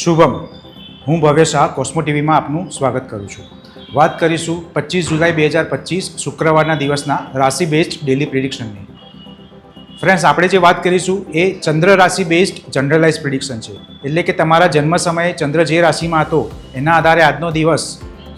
શુભમ, હું ભવ્ય શાહ કોસ્મો ટીવીમાં આપનું સ્વાગત કરું છું. વાત કરીશું પચીસ જુલાઈ બે હજાર પચીસ શુક્રવારના દિવસના રાશિ બેઝડ ડેલી પ્રિડિક્શનની ફ્રેન્ડ્સ આપણે જે વાત કરીશું એ ચંદ્ર રાશિ બેઝડ જનરલાઇઝ પ્રિડિક્શન છે. એટલે કે તમારા જન્મ સમયે ચંદ્ર જે રાશિમાં હતો, એના આધારે આજનો દિવસ,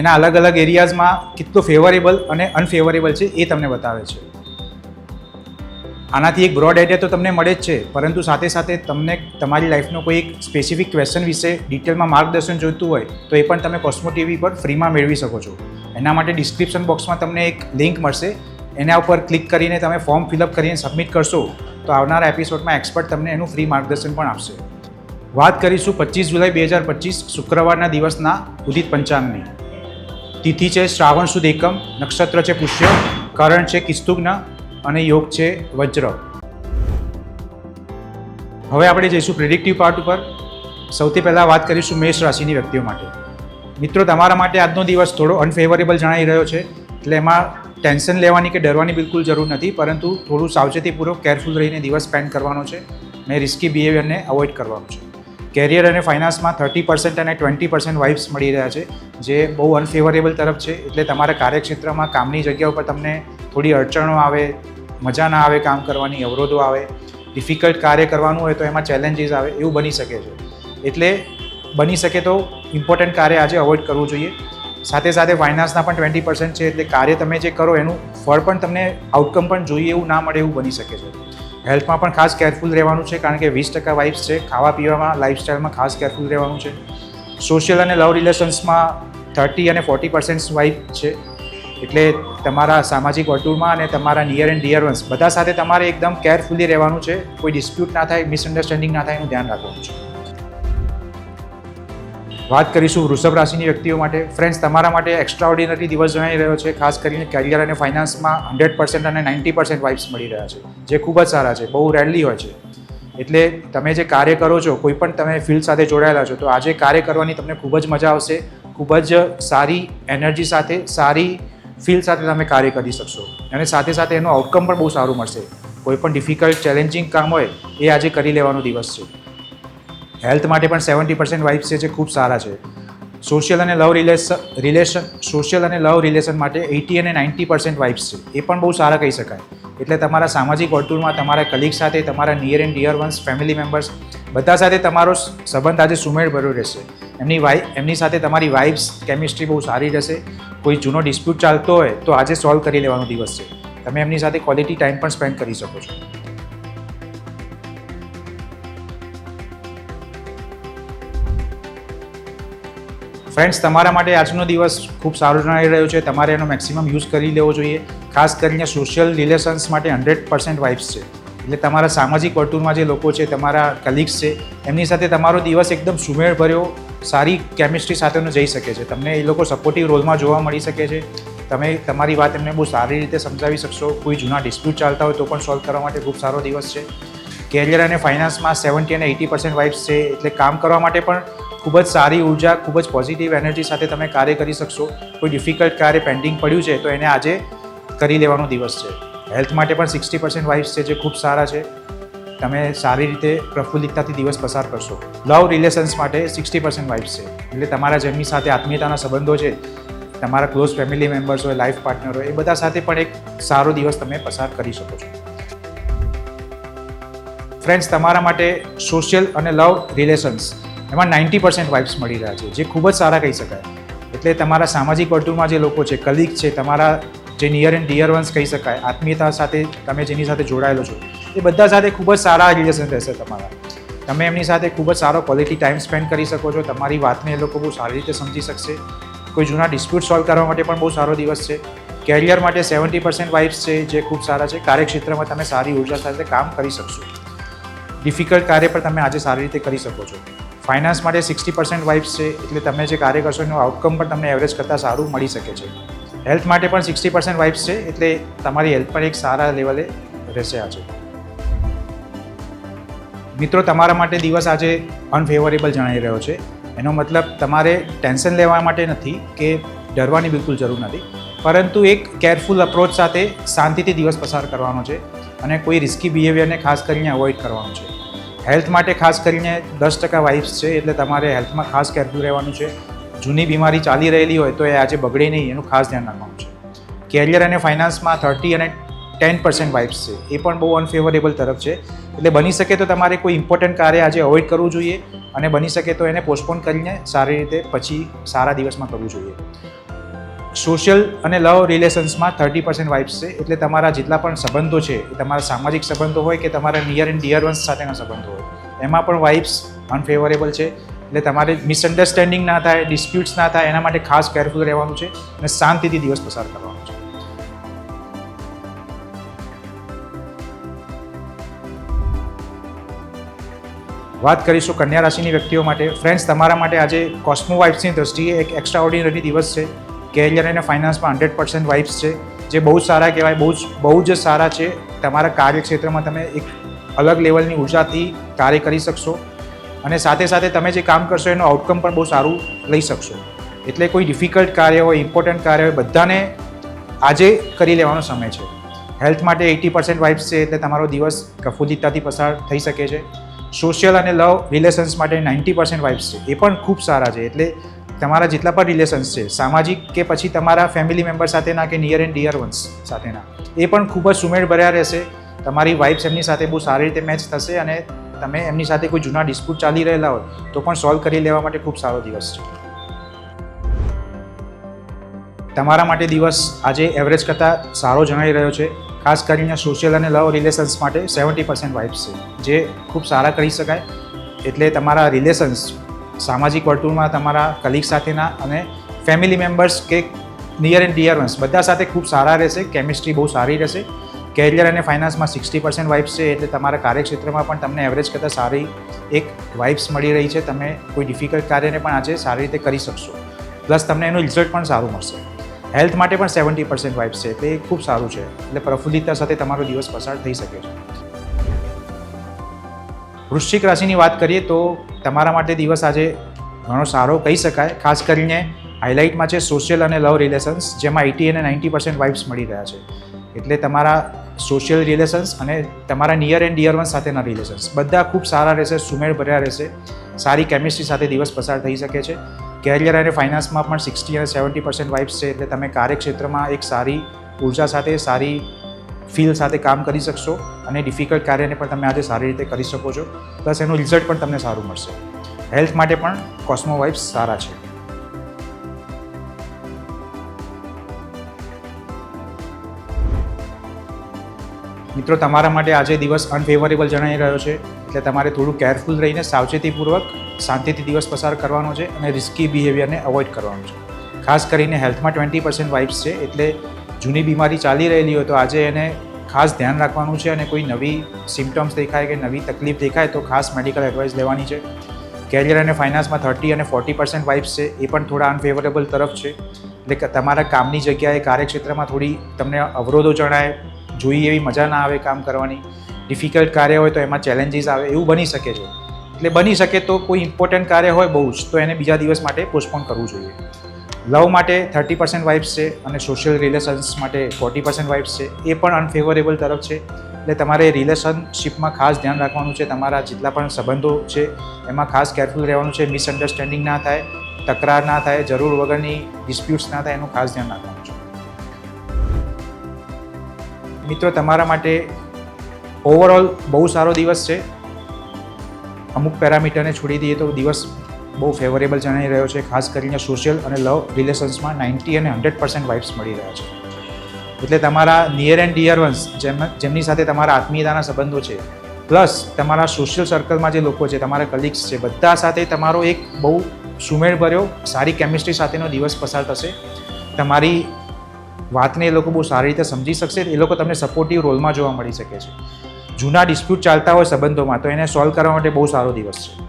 એના અલગ અલગ એરિયાઝમાં કેટલો ફેવરેબલ અને અનફેવરેબલ છે એ તમને બતાવે છે. આનાથી એક બ્રોડ આઈડિયા તો તમને મળે જ છે, પરંતુ સાથે સાથે તમને તમારી લાઈફનો કોઈ એક સ્પેસિફિક ક્વેશ્ચન વિશે ડિટેલમાં માર્ગદર્શન જોઈતું હોય, તો એ પણ તમે કોસ્મો ટીવી પર ફ્રીમાં મેળવી શકો છો. એના માટે ડિસ્ક્રિપ્શન બોક્સમાં તમને એક લિંક મળશે. એના ઉપર ક્લિક કરીને તમે ફોર્મ ફિલઅપ કરીને સબમિટ કરશો, તો આવનારા એપિસોડમાં એક્સપર્ટ તમને એનું ફ્રી માર્ગદર્શન પણ આપશે. વાત કરીશું પચીસ જુલાઈ બે હજાર પચીસ શુક્રવારના દિવસના ઉદિત પંચાંગની. તિથિ છે શ્રાવણ સુદ એકમ, નક્ષત્ર છે પુષ્ય, કરણ છે કિસ્તુગ્ન અને યોગ છે વજ્ર. હવે આપણે જઈશું પ્રિડિક્ટિવ પાર્ટ ઉપર. સૌથી પહેલાં વાત કરીશું મેષ રાશિની વ્યક્તિઓ માટે. મિત્રો, તમારા માટે આજનો દિવસ થોડો અનફેવરેબલ જણાઈ રહ્યો છે, એટલે એમાં ટેન્શન લેવાની કે ડરવાની બિલકુલ જરૂર નથી, પરંતુ થોડું સાવચેતીપૂર્વક કેરફુલ રહીને દિવસ સ્પેન્ડ કરવાનો છે. મેં રિસ્કી બિહેવિયરને અવોઇડ કરવાનું છે. કેરિયર અને ફાઇનાન્સમાં થર્ટી પર્સન્ટ અને ટ્વેન્ટી પર્સન્ટ વાઇબ્સ મળી રહ્યા છે, જે બહુ અનફેવરેબલ તરફ છે, એટલે તમારા કાર્યક્ષેત્રમાં કામની જગ્યા ઉપર તમને થોડી અડચણો આવે, મજા ના આવે કામ કરવાની, અવરોધો આવે ડિફિકલ્ટ કાર્ય કરવાનું હોય તો એમાં ચેલેન્જીસ આવે, એવું બની શકે છે. એટલે બની શકે તો ઇમ્પોર્ટન્ટ કાર્ય આજે અવોઇડ કરવું જોઈએ. સાથે સાથે ફાઇનાન્સના પણ ટ્વેન્ટી પર્સન્ટ છે, એટલે કાર્ય તમે જે કરો એનું ફળ પણ તમને આઉટકમ પણ જોઈએ એવું ના મળે એવું બની શકે છે. હેલ્થમાં પણ ખાસ કેરફુલ રહેવાનું છે, કારણ કે વીસ ટકા વાઇફ્સ છે, ખાવા પીવામાં લાઇફસ્ટાઈલમાં ખાસ કેરફુલ રહેવાનું છે. સોશિયલ અને લવ રિલેશન્સમાં થર્ટી અને ફોર્ટી પર્સન્ટ વાઇફ છે. એટલે તમારા સામાજિક વર્તુળમાં અને તમારા નિયર એન્ડ ડિયર વન્સ બધા સાથે તમારે એકદમ કેરફુલી રહેવાનું છે. કોઈ ડિસ્પ્યુટ ના થાય મિસઅન્ડરસ્ટેન્ડિંગ ના થાય, એનું ધ્યાન રાખવાનું છે. વાત કરીશું વૃષભ રાશિની વ્યક્તિઓ માટે. ફ્રેન્ડ્સ તમારા માટે એક્સ્ટ્રા ઓર્ડિનરી દિવસ જણાઈ રહ્યો છે. ખાસ કરીને કેરિયર અને ફાઇનાન્સમાં હંડ્રેડ પર્સન્ટ અને નાઇન્ટી પર્સન્ટ વાઇબ્સ મળી રહ્યા છે, જે ખૂબ જ સારા છે, બહુ રેડલી હોય છે. એટલે તમે જે કાર્ય કરો છો, કોઈ પણ તમે ફિલ્ડ સાથે જોડાયેલા છો, તો આજે કાર્ય કરવાની તમને ખૂબ જ મજા આવશે. ખૂબ જ સારી એનર્જી સાથે, સારી ફીલ સાથે તમે કાર્ય કરી શકશો. અને સાથે સાથે એનું આઉટકમ પણ બહુ સારું મળશે. કોઈ પણ ડિફિકલ્ટ ચેલેન્જિંગ કામ હોય, એ આજે કરી લેવાનો દિવસ છે. હેલ્થ માટે પણ સેવન્ટી પર્સન્ટ વાઇબ્સ છે જે ખૂબ સારા છે. સોશિયલ અને લવ રિલેશન રિલેશન સોશિયલ અને લવ રિલેશન માટે એટી અને નાઇન્ટી પર્સન્ટ વાઇફ્સ છે. એ પણ બહુ સારા કહી શકાય. એટલે તમારા સામાજિક વર્તુળમાં, તમારા કલીગ સાથે, તમારા near and dear ones family members બધા સાથે તમારો સંબંધ આજે સુમેળભર્યો રહેશે. એમની વાઈ એમની સાથે તમારી વાઇબ્સ, કેમિસ્ટ્રી બહુ સારી રહેશે. કોઈ જૂનો ડિસ્પ્યુટ ચાલતો હોય તો આજે સોલ્વ કરી લેવાનો દિવસ છે. તમે એમની સાથે ક્વોલિટી ટાઈમ પણ સ્પેન્ડ કરી શકો છો. ફ્રેન્ડ્સ તમારા માટે આજનો દિવસ ખૂબ સારો જણાઈ રહ્યો છે. તમારે એનો મેક્સિમમ યુઝ કરી લેવો જોઈએ. ખાસ કરીને સોશિયલ રિલેશન્સ માટે હંડ્રેડ પર્સન્ટ વાઇફ્સ છે. એટલે તમારા સામાજિક વર્તુળમાં જે લોકો છે, તમારા કલીગ્સ છે, એમની સાથે તમારો દિવસ એકદમ સુમેળભર્યો સારી કેમિસ્ટ્રી સાથેનો જઈ શકે છે. તમને એ લોકો સપોર્ટિવ રોલમાં જોવા મળી શકે છે. તમે તમારી વાત એમને બહુ સારી રીતે સમજાવી શકશો. કોઈ જૂના ડિસ્પ્યુટ ચાલતા હોય તો પણ સોલ્વ કરવા માટે ખૂબ સારો દિવસ છે. કેરિયર અને ફાઇનાન્સમાં સેવન્ટી અને એટી પર્સન્ટ વાઇબ્સ છે એટલે કામ કરવા માટે પણ ખૂબ જ સારી ઊર્જા, ખૂબ જ પોઝિટિવ એનર્જી સાથે તમે કાર્ય કરી શકશો. કોઈ ડિફિકલ્ટ કાર્ય પેન્ડિંગ પડ્યું છે તો એને આજે કરી લેવાનો દિવસ છે. હેલ્થ માટે પણ સિક્સટી પર્સન્ટ વાઇફ્સ છે જે ખૂબ સારા છે. તમે સારી રીતે પ્રફુલ્લિતતાથી દિવસ પસાર કરશો. લવ રિલેશન્સ માટે સિક્સટી પર્સન્ટ વાઇફ છે. એટલે તમારા જેમની સાથે આત્મીયતાના સંબંધો છે, તમારા ક્લોઝ ફેમિલી મેમ્બર્સ હોય લાઈફ પાર્ટનર હોય, એ બધા સાથે પણ એક સારો દિવસ તમે પસાર કરી શકો છો. ફ્રેન્ડ્સ તમારા માટે સોશિયલ અને લવ રિલેશન્સ એમાં નાઇન્ટી પર્સન્ટ વાઇબ્સ મળી રહ્યા છે, જે ખૂબ જ સારા કહી શકાય. એટલે તમારા સામાજિક વર્તુળમાં જે લોકો છે કલીગ છે, તમારા જે નિયર એન્ડ ડિયર વન્સ કહી શકાય, આત્મીયતા સાથે તમે જેની સાથે જોડાયેલો છો એ બધા સાથે ખૂબ જ સારા રિલેશન રહેશે તમારા. તમે એમની સાથે ખૂબ જ સારો ક્વોલિટી ટાઈમ સ્પેન્ડ કરી શકો છો. તમારી વાતને એ લોકો બહુ સારી રીતે સમજી શકશે. કોઈ જૂના ડિસ્પ્યુટ સોલ્વ કરવા માટે પણ બહુ સારો દિવસ છે. કેરિયર માટે સેવન્ટી પર્સન્ટ વાઇફ્સ છે, જે ખૂબ સારા છે. કાર્યક્ષેત્રમાં તમે સારી ઊર્જા સાથે કામ કરી શકશો. ડિફિકલ્ટ કાર્ય પણ તમે આજે સારી રીતે કરી શકો છો. ફાઇનાન્સ માટે સિક્સટી પર્સન્ટ વાઇફ્સ છે, એટલે તમે જે કાર્ય કરશો એનું આઉટકમ પણ તમને એવરેજ કરતાં સારું મળી શકે છે. હેલ્થ માટે પણ સિક્સટી પર્સન્ટ વાઇફ્સ છે, એટલે તમારી હેલ્થ પણ એક સારા લેવલે રહેશે આજે. મિત્રો, તમારા માટે દિવસ આજે અનફેવરેબલ જણાઈ રહ્યો છે. એનો મતલબ તમારે ટેન્શન લેવા માટે નથી કે ડરવાની બિલકુલ જરૂર નથી. પરંતુ એક કેરફુલ અપ્રોચ સાથે શાંતિથી દિવસ પસાર કરવાનો છે અને કોઈ રિસ્કી બિહેવિયરને ખાસ કરીને અવોઇડ કરવાનું છે. હેલ્થ માટે ખાસ કરીને દસ ટકા વાઇફ્સ છે એટલે તમારે હેલ્થમાં ખાસ કેરફુલ રહેવાનું છે. જૂની બીમારી ચાલી રહેલી હોય તો એ આજે બગડે નહીં, એનું ખાસ ધ્યાન રાખવાનું છે. કેરિયર અને ફાઇનાન્સમાં થર્ટી અને ટેન પર્સન્ટ વાઇબ્સ છે. એ પણ બહુ અનફેવરેબલ તરફ છે. એટલે બની શકે તો તમારે કોઈ ઇમ્પોર્ટન્ટ કાર્ય આજે અવોઇડ કરવું જોઈએ અને બની શકે તો એને પોસ્ટપોન કરીને સારી રીતે પછી સારા દિવસમાં કરવું જોઈએ. સોશિયલ અને લવ રિલેશન્સમાં થર્ટી પર્સન્ટ વાઇબ્સ છે. એટલે તમારા જેટલા પણ સંબંધો છે, એ તમારા સામાજિક સંબંધો હોય કે તમારા નિયર એન્ડ ડિયર વન્સ સાથેના સંબંધો હોય, એમાં પણ વાઇબ્સ અનફેવરેબલ છે. એટલે તમારે મિસઅન્ડરસ્ટેન્ડિંગ ના થાય ડિસ્પ્યુટ્સ ના થાય, એના માટે ખાસ કેરફુલ રહેવાનું છે અને શાંતિથી દિવસ પસાર કરવાનો વાત કરીશું કન્યા રાશિની વ્યક્તિઓ માટે. ફ્રેન્ડ્સ તમારા માટે આજે કોસ્મો વાઇબ્સની દ્રષ્ટિએ એક એક્સ્ટ્રા ઓર્ડિનરી દિવસ છે. કેરિયર અને ફાઇનાન્સમાં હંડ્રેડ પર્સન્ટ વાઇબ્સ છે. જે બહુ સારા કહેવાય, બહુ જ બહુ જ સારા છે. તમારા કાર્યક્ષેત્રમાં તમે એક અલગ લેવલની ઉર્જાથી કાર્ય કરી શકશો. અને સાથે સાથે તમે જે કામ કરશો, એનું આઉટકમ પણ બહુ સારું લઈ શકશો. એટલે કોઈ ડિફિકલ્ટ કાર્ય હોય ઇમ્પોર્ટન્ટ કાર્ય હોય, બધાને આજે કરી લેવાનો સમય છે. હેલ્થ માટે એટી પર્સન્ટ વાઇબ્સ છે, એટલે તમારો દિવસ પ્રફુલ્લિતતાથી પસાર થઈ શકે છે. સોશિયલ અને લવ રિલેશન્સ માટે નાઇન્ટી પર્સન્ટ વાઇબ્સ છે. એ પણ ખૂબ સારા છે. એટલે તમારા જેટલા પણ રિલેશન્સ છે, સામાજિક કે પછી તમારા ફેમિલી મેમ્બર સાથેના કે નિયર એન્ડ ડિયર વન્સ સાથેના, એ પણ ખૂબ જ સુમેળ ભર્યા રહેશે. તમારી વાઇબ્સ એમની સાથે બહુ સારી રીતે મેચ થશે અને તમે એમની સાથે કોઈ જૂના ડિસ્પ્યુટ ચાલી રહેલા હોય, તો પણ સોલ્વ કરી લેવા માટે ખૂબ સારો દિવસ છે. તમારા માટે દિવસ આજે એવરેજ કરતાં સારો જણાઈ રહ્યો છે. ખાસ કરીને સોશિયલ અને લવ રિલેશન્સ માટે સેવન્ટી પર્સન્ટ વાઇબ્સ છે, જે ખૂબ સારા કરી શકાય. એટલે તમારા રિલેશન્સ સામાજિક વર્તુળમાં, તમારા કલીગ સાથેના અને ફેમિલી મેમ્બર્સ કે નિયર એન્ડ ડિયર વન્સ બધા સાથે ખૂબ સારા રહેશે કેમિસ્ટ્રી બહુ સારી રહેશે. કેરિયર અને ફાઇનાન્સમાં સિક્સટી પર્સન્ટ વાઇબ્સ છે, એટલે તમારા કાર્યક્ષેત્રમાં પણ તમને એવરેજ કરતાં સારી એક વાઇબ્સ મળી રહી છે. તમે કોઈ ડિફિકલ્ટ કાર્યને પણ આજે સારી રીતે કરી શકશો. પ્લસ તમને એનું રિઝલ્ટ પણ સારું મળશે. હેલ્થ માટે પણ સેવન્ટી પર્સન્ટ વાઇબ્સ છે તે ખૂબ સારું છે. એટલે પ્રફુલ્લિતતા સાથે તમારો દિવસ પસાર થઈ શકે છે. વૃશ્ચિક રાશિની વાત કરીએ તો તમારા માટે દિવસ આજે ઘણો સારો કહી શકાય. ખાસ કરીને હાઇલાઇટમાં છે સોશિયલ અને લવ રિલેશન્સ, જેમાં એટી અને નાઇન્ટી પર્સન્ટ વાઇબ્સ મળી રહ્યા છે. એટલે તમારા સોશિયલ રિલેશન્સ અને તમારા નિયર એન્ડ ડિયર વન સાથેના રિલેશન્સ, બધા ખૂબ સારા રહેશે, સુમેળ ભર્યા રહેશે. સારી કેમિસ્ટ્રી સાથે દિવસ પસાર થઈ શકે છે. કેરિયર અને ફાઇનાન્સમાં પણ સિક્સટી અને સેવન્ટી પર્સન્ટ વાઇબ્સ છે એટલે તમે કાર્યક્ષેત્રમાં એક સારી ઊર્જા સાથે, સારી ફીલ સાથે કામ કરી શકશો અને ડિફિકલ્ટ કાર્યને પણ તમે આજે સારી રીતે કરી શકો છો. પ્લસ એનું રિઝલ્ટ પણ તમને સારું મળશે. હેલ્થ માટે પણ કોસ્મો વાઇબ્સ સારા છે. મિત્રો, તમારા માટે આજે દિવસ અનફેવરેબલ જણાઈ રહ્યો છે. એટલે તમારે થોડું કેરફુલ રહીને સાવચેતીપૂર્વક શાંતિથી દિવસ પસાર કરવાનો છે અને રિસ્કી બિહેવિયરને અવોઇડ કરવાનું છે. ખાસ કરીને હેલ્થમાં ટ્વેન્ટી પર્સન્ટ વાઇબ્સ છે, એટલે જૂની બીમારી ચાલી રહેલી હોય તો આજે એને ખાસ ધ્યાન રાખવાનું છે અને કોઈ નવી સિમ્ટમ્સ દેખાય કે નવી તકલીફ દેખાય તો ખાસ મેડિકલ એડવાઇસ લેવાની છે. કેરિયર અને ફાઇનાન્સમાં થર્ટી અને ફોર્ટી પર્સન્ટ વાઇબ્સ છે, એ પણ થોડા અનફેવરેબલ તરફ છે. એટલે તમારા કામની જગ્યાએ કાર્યક્ષેત્રમાં થોડી તમને અવરોધો જણાય જોઈએ એવી મજા ના આવે કામ કરવાની. ડિફિકલ્ટ કાર્ય હોય તો એમાં ચેલેન્જીસ આવે, એવું બની શકે છે. એટલે બની શકે તો કોઈ ઇમ્પોર્ટન્ટ કાર્ય હોય બહુ જ, તો એને બીજા દિવસ માટે પોસ્ટપોન કરવું જોઈએ. લવ માટે થર્ટી પર્સન્ટ વાઇબ્સ છે અને સોશિયલ રિલેશન્સ માટે ફોર્ટી પર્સન્ટ વાઇબ્સ છે. એ પણ અનફેવરેબલ તરફ છે. એટલે તમારે રિલેશનશીપમાં ખાસ ધ્યાન રાખવાનું છે. તમારા જેટલા પણ સંબંધો છે, એમાં ખાસ કેરફુલ રહેવાનું છે. મિસઅન્ડરસ્ટેન્ડિંગ ના થાય, તકરાર ના થાય, જરૂર વગરની ડિસ્પ્યુટ્સ ના થાય, એનું ખાસ ધ્યાન રાખવાનું. મિત્રો, તમારા માટે ઓવરઓલ બહુ સારો દિવસ છે. અમુક પેરામીટરને છોડી દઈએ તો દિવસ બહુ ફેવરેબલ જણાઈ રહ્યો છે. ખાસ કરીને સોશિયલ અને લવ રિલેશન્સમાં નાઇન્ટી અને હંડ્રેડ પર્સન્ટ વાઇબ્સ મળી રહ્યા છે. એટલે તમારા નિયર એન્ડ ડિયર વન્સ જેમ, જેમની સાથે તમારા આત્મીયતાના સંબંધો છે પ્લસ તમારા સોશિયલ સર્કલમાં જે લોકો છે, તમારા કલીગ્સ છે, બધા સાથે તમારો એક બહુ સુમેળભર્યો સારી કેમિસ્ટ્રી સાથેનો દિવસ પસાર થશે. તમારી વાતને એ લોકો બહુ સારી રીતે સમજી શકશે એ લોકો તમને સપોર્ટિવ રોલમાં જોવા મળી શકે છે. જૂના ડિસ્પ્યુટ ચાલતા હોય સંબંધોમાં તો એને સોલ્વ કરવા માટે બહુ સારો દિવસ છે.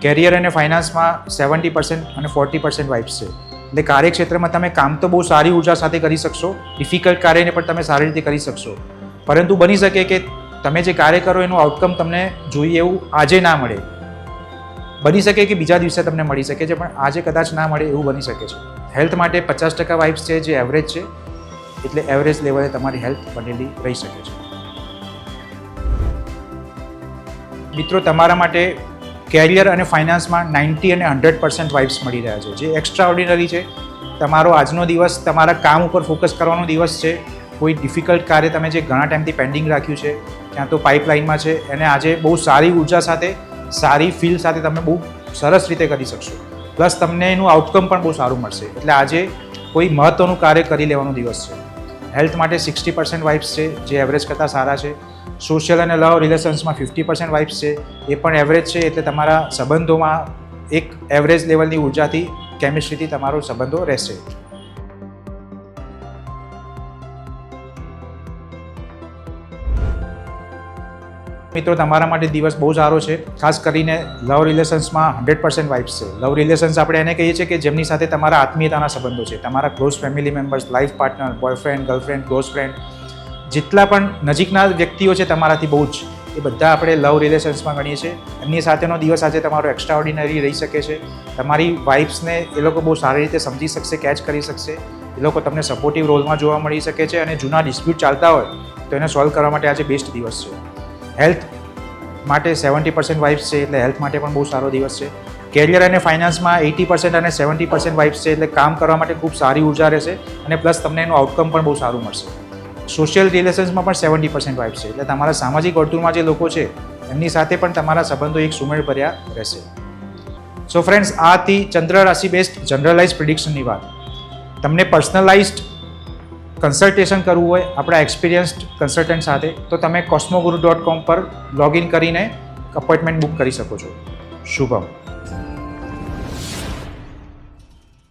કેરિયર અને ફાઇનાન્સમાં સેવન્ટી પર્સન્ટ અને ફોર્ટી પર્સન્ટ વાઇબ્સ છે. એટલે કાર્યક્ષેત્રમાં તમે કામ તો બહુ સારી ઊર્જા સાથે કરી શકશો ડિફિકલ્ટ કાર્યને પણ તમે સારી રીતે કરી શકશો. પરંતુ બની શકે કે તમે જે કાર્ય કરો એનું આઉટકમ તમને જોઈએ એવું આજે ના મળે. બની શકે કે બીજા દિવસે તમને મળી શકે છે, પણ આજે કદાચ ના મળે એવું બની શકે છે. હેલ્થ માટે પચાસ ટકા વાઇબ્સ છે, જે એવરેજ છે. એટલે એવરેજ લેવલે તમારી હેલ્થ બનેલી રહી શકે છે. મિત્રો, તમારા માટે કેરિયર અને ફાઇનાન્સમાં નાઇન્ટી અને હંડ્રેડ પર્સન્ટ વાઇબ્સ મળી રહ્યા છે. જે એક્સ્ટ્રા ઓર્ડિનરી છે. તમારો આજનો દિવસ, તમારા કામ ઉપર ફોકસ કરવાનો દિવસ છે. કોઈ ડિફિકલ્ટ કાર્ય તમે જે ઘણા ટાઈમથી પેન્ડિંગ રાખ્યું છે, ક્યાં તો પાઇપલાઇનમાં છે. એને આજે બહુ સારી ઊર્જા સાથે, સારી ફીલ સાથે તમે બહુ સરસ રીતે કરી શકશો. પ્લસ તમને એનું આઉટકમ પણ બહુ સારું મળશે. એટલે આજે કોઈ મહત્ત્વનું કાર્ય કરી લેવાનો દિવસ છે. હેલ્થ માટે સિક્સટી પર્સન્ટ વાઇબ્સ છે, જે એવરેજ કરતાં સારા છે. સોશિયલ અને લવ રિલેશન્સમાં ફિફ્ટી પર્સન્ટ વાઇબ્સ છે. એ પણ એવરેજ છે એટલે તમારા સંબંધોમાં એક એવરેજ લેવલની ઉર્જાથી કેમિસ્ટ્રીથી તમારો સંબંધો રહેશે. મિત્રો, તમારા માટે દિવસ બહુ સારો છે. ખાસ કરીને લવ રિલેશન્સમાં હંડ્રેડ પર્સન્ટ વાઇફ્સ છે. લવ રિલેશન્સ આપણે એને કહીએ છીએ કે જેમની સાથે તમારા આત્મીયતાના સંબંધો છે. તમારા close family members, life partner, boyfriend, girlfriend, close friend, જેટલા પણ નજીકના વ્યક્તિઓ છે તમારાથી બહુ જ. એ બધા આપણે લવ રિલેશન્સમાં ગણીએ છીએ. એમની સાથેનો દિવસ આજે તમારો એક્સ્ટ્રા ઓર્ડિનરી રહી શકે છે. તમારી વાઇફ્સને એ લોકો બહુ સારી રીતે સમજી શકશે કેચ કરી શકશે. એ લોકો તમને સપોર્ટિવ રોલમાં જોવા મળી શકે છે અને જૂના ડિસ્પ્યુટ ચાલતા હોય તો એને સોલ્વ કરવા માટે આજે બેસ્ટ દિવસ છે. હેલ્થ માટે સેવન્ટી પર્સન્ટ વાઇફ્સ છે, એટલે હેલ્થ માટે પણ બહુ સારો દિવસ છે. કેરિયર અને ફાઇનાન્સમાં એઇટી પર્સન્ટ અને સેવન્ટી પર્સન્ટ વાઇફ્સ છે, એટલે કામ કરવા માટે ખૂબ સારી ઊર્જા રહેશે અને પ્લસ તમને એનું આઉટકમ પણ બહુ સારું મળશે. સોશિયલ રિલેશન્સમાં પણ સેવન્ટી પર્સન્ટ વાઇફ્સ છે, એટલે તમારા સામાજિક વર્તુળમાં જે લોકો છે, એમની સાથે પણ તમારા સંબંધો એક સુમેળભર્યા રહેશે. સો ફ્રેન્ડ્સ આ હતી ચંદ્ર રાશિ બેસ્ડ જનરલાઇઝ પ્રિડિક્શનની વાત. તમને પર્સનલાઇઝડ કન્સલ્ટેશન કરવું હોય, આપણા એક્સપિરિયન્સ્ડ કન્સલ્ટન્ટ સાથે, તો તમે કોસ્મોગુરુ ડોટ કોમ પર લોગિન કરીને અપોઇન્ટમેન્ટ બુક કરી શકો છો. શુભમ.